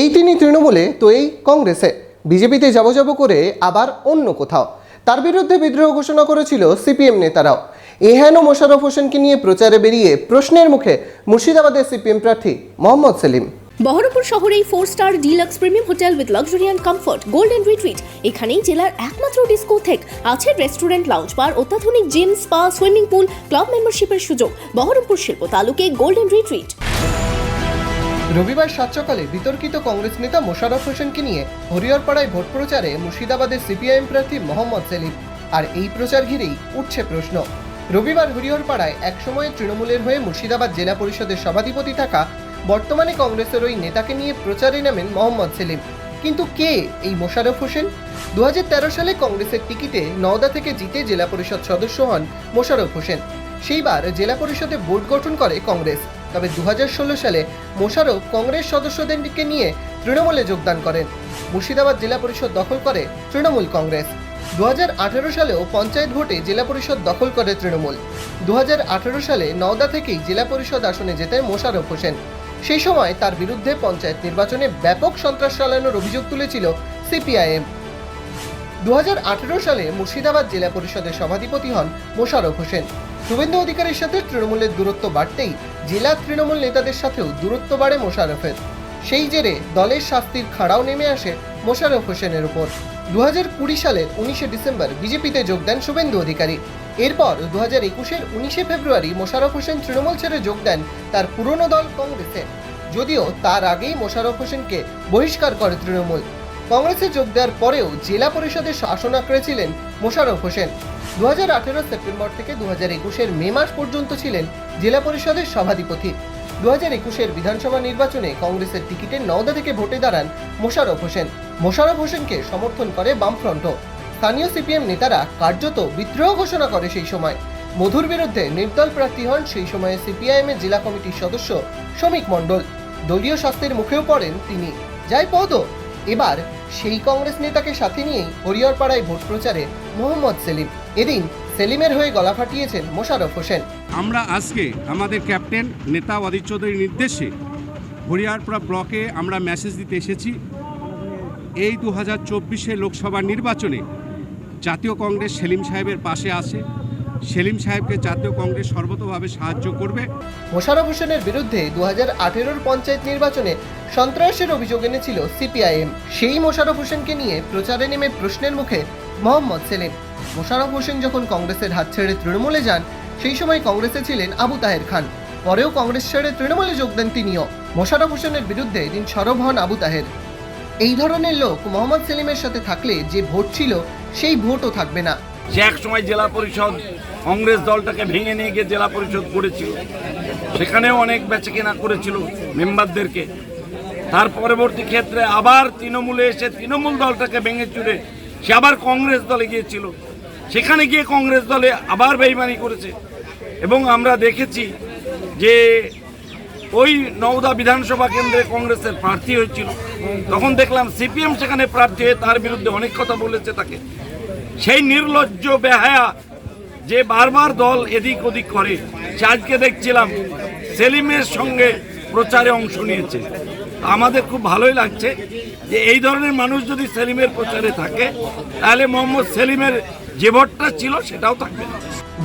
এই তিনি তৃণমূলে, তো এই কংগ্রেসে। বিজেপিতে যাব যাব করে আবার অন্য কোথাও। তার বিরুদ্ধে বিদ্রোহ ঘোষণা করেছিল সিপিএম নেতারাও। এহেন মোশাররফ হোসেনকে নিয়ে প্রচারে বেরিয়ে প্রশ্নের মুখে মুর্শিদাবাদের সিপিএম প্রার্থী মোহাম্মদ সেলিম। বহরমপুর শহরেই four star deluxe premium hotel with luxury and comfort golden retreat এখানেই জেলার একমাত্র ডিস্কোথেক আছে রেস্টুরেন্ট লাউঞ্জ বার অত্যাধুনিক gym spa swimming pool club মেম্বারশিপের সুযোগ। বহরমপুর শিল্প তালুকে গোল্ডেন রিট্রিট রবিবার সাত সকালে বিতর্কিত কংগ্রেস নেতা মোশাররফ হোসেনকে নিয়ে হরিহরপাড়ায় ভোট প্রচারে মুর্শিদাবাদের সিপিআইএম প্রার্থী মোহাম্মদ সেলিম। আর এই প্রচার ঘিরেই উঠছে প্রশ্ন। রবিবার হরিহরপাড়ায় একসময় তৃণমূলের হয়ে মুর্শিদাবাদ জেলা পরিষদের সভাধিপতি থাকা বর্তমানে কংগ্রেসের ওই নেতাকে নিয়ে প্রচারে নামেন মোহাম্মদ সেলিম। কিন্তু কে এই মোশাররফ হোসেন? দু হাজার তেরো সালে কংগ্রেসের টিকিটে নওদা থেকে জিতে জেলা পরিষদ সদস্য হন মোশাররফ হোসেন। সেইবার জেলা পরিষদে বোর্ড গঠন করে কংগ্রেস। তবে দু হাজার ষোলো সালে মোশাররফ কংগ্রেস সদস্যদেরকে নিয়ে তৃণমূলে যোগদান করেন। মুর্শিদাবাদ জেলা পরিষদ দখল করে তৃণমূল কংগ্রেস। দুহাজার আঠারো সালেও পঞ্চায়েত ভোটে জেলা পরিষদ দখল করে তৃণমূল। দু হাজার আঠারো সালে নওদা থেকেই জেলা পরিষদ আসনে জেতেন মোশাররফ হোসেন। সেই সময় তার বিরুদ্ধে পঞ্চায়েত নির্বাচনে ব্যাপক সন্ত্রাস চালানোর অভিযোগ তুলেছিল সিপিআইএম। দু হাজার আঠারো সালে মুর্শিদাবাদ জেলা পরিষদের সভাধিপতি হন মোশারফ হোসেন। শুভেন্দু অধিকারের সাথে তৃণমূলের দূরত্ব বাড়তেই জেলা তৃণমূল নেতাদের সাথেও দূরত্ব বাড়ে মোশাররফের। সেই জেরে দলের শাস্তির খাড়াও নেমে আসে মোশাররফ হোসেনের উপর। দু হাজার কুড়ি সালের উনিশে ডিসেম্বর বিজেপিতে যোগ দেন শুভেন্দু অধিকারী। এরপর দু হাজার একুশের উনিশে ফেব্রুয়ারি মোশারফ হোসেন তৃণমূল ছেড়ে যোগ দেন তার পুরনো দল কংগ্রেসে। যদিও তার আগেই মোশাররফ হোসেনকে বহিষ্কার করে তৃণমূল। কংগ্রেসে যোগ দেওয়ার পরেও জেলা পরিষদের শাসন আঁকড়ে ছিলেন মোশাররফ হোসেন। দু হাজার আঠেরো সেপ্টেম্বর থেকে দু হাজার একুশের মে মাস পর্যন্ত ছিলেন জেলা পরিষদের সভাধিপতি। দু হাজার একুশের বিধানসভা নির্বাচনে কংগ্রেসের টিকিটে নওদা থেকে ভোটে দাঁড়ান মোশাররফ হোসেন। মোশাররফ হোসেনকে সমর্থন করে বামফ্রন্টও। স্থানীয় সিপিএম নেতারা কার্যত বিদ্রোহ ঘোষণা করে সেই সময়। মধুর বিরুদ্ধে নির্দল প্রার্থী হন সেই সময়ে সিপিআইএম এর জেলা কমিটির সদস্য শ্রমিক মণ্ডল। দলীয় শাস্তির মুখেও পড়েন তিনি। যাই পদ, এবার সেই কংগ্রেস নেতাকে সাথে নিয়েই হরিহরপাড়ায় ভোট প্রচারে মোহাম্মদ সেলিম। এদিন সেলিমের হয়ে গলা ফাটিয়েছেন মোশারফ হোসেন। আমরা আজকে আমাদের ক্যাপ্টেন নেতা অদিত চৌধুরীর নির্দেশে হরিয়ারপাড়া ব্লকে আমরা মেসেজ দিতে এসেছি। এই দু হাজার লোকসভা নির্বাচনে জাতীয় কংগ্রেস সেলিম সাহেবের পাশে আছে। সেলিম সাহেবকে জাতীয় কংগ্রেস সর্বতভাবে সাহায্য করবে। মোশাররফ হোসেনের বিরুদ্ধে দু হাজার পঞ্চায়েত নির্বাচনে সন্ত্রাসের অভিযোগ এনেছিল সিপিআইএম। সেই মোশাররফ হোসেনকে নিয়ে প্রচারে নেমে প্রশ্নের মুখে মোহাম্মদ সেলিম। মোশাররফ হোসেন যখন কংগ্রেসের হাত ছেড়ে তৃণমূলে যান, সেই সময় কংগ্রেসে ছিলেন আবু তাহের খান। পরেও কংগ্রেস ছেড়ে তৃণমূলে যোগ দেন তিনিও। মোশাররফ হোসেনের বিরুদ্ধে এদিন সরব হন আবু তাহের। এই ধরনের লোক মোহাম্মদ সেলিমের সাথে থাকলে যে ভোট ছিল, সেই ভোটও থাকবে না। সে এক সময় জেলা পরিষদ কংগ্রেস দলটাকে ভেঙে নিয়ে গিয়ে জেলা পরিষদ করেছিল। সেখানেও অনেক বেচে কেনা করেছিল মেম্বারদেরকে। তার পরবর্তী ক্ষেত্রে আবার তৃণমূলে এসে তৃণমূল দলটাকে ভেঙে চুরে সে আবার কংগ্রেস দলে গিয়েছিল। সেখানে গিয়ে কংগ্রেস দলে আবার বেইমানি করেছে। এবং আমরা দেখেছি যে ওই নওদা বিধানসভা কেন্দ্রে কংগ্রেসের প্রার্থী হয়েছিল। তখন দেখলাম সিপিএম সেখানে প্রার্থী হয়ে তার বিরুদ্ধে অনেক কথা বলেছে তাকে। সেই নির্লজ্জ বেহায়া যে বারবার দল এদিক ওদিক করে, সে আজকে দেখছিলাম সেলিমের সঙ্গে প্রচারে অংশ নিয়েছে। আমাদের খুব ভালোই লাগছে যে এই ধরনের মানুষ যদি সেলিমের প্রচারে থাকে, তাহলে মোহাম্মদ সেলিমের যে ভোটটা ছিল সেটাও থাকবে না।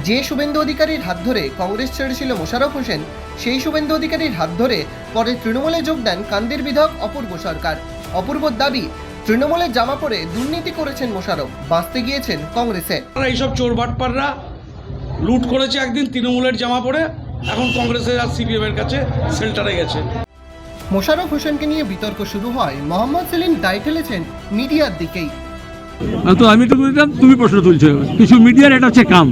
যে শুভেন্দু অধিকারীর হাত ধরে কংগ্রেস ছেড়েছিল মোশাররফ হোসেন, সেই শুভেন্দু অধিকারীর হাত ধরে পরে তৃণমূলে যোগ দেন কান্দির বিধায়ক অপূর্ব সরকার। অপূর্বর দাবি তৃণমূলের জামা পরে দুর্নীতি করেছেন মোশারফ বাঁচতে গিয়েছেন কংগ্রেসে। এইসব চোর বাটপাররা লুট করেছে একদিন তৃণমূলের জামা পরে এখন কংগ্রেসের আর সিপিএম এর কাছে সেন্টারে গেছে। মোশাররফ হোসেনকে নিয়ে বিতর্ক শুরু হয় মোহাম্মদ সেলিম দায় ঠেলেছেন মিডিয়ার দিকেই। তো আমি তো বলতাম তুমি প্রশ্ন তুলছো কিছু মিডিয়ার এটা হচ্ছে কাম।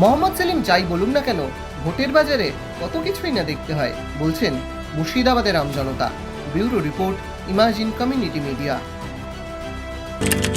মোহাম্মদ সেলিম যাই বলুন না কেন ভোটের বাজারে কত কিছুই না দেখতে হয় বলছেন মুর্শিদাবাদের আমজনতা bureau report imagine community media. Thank you.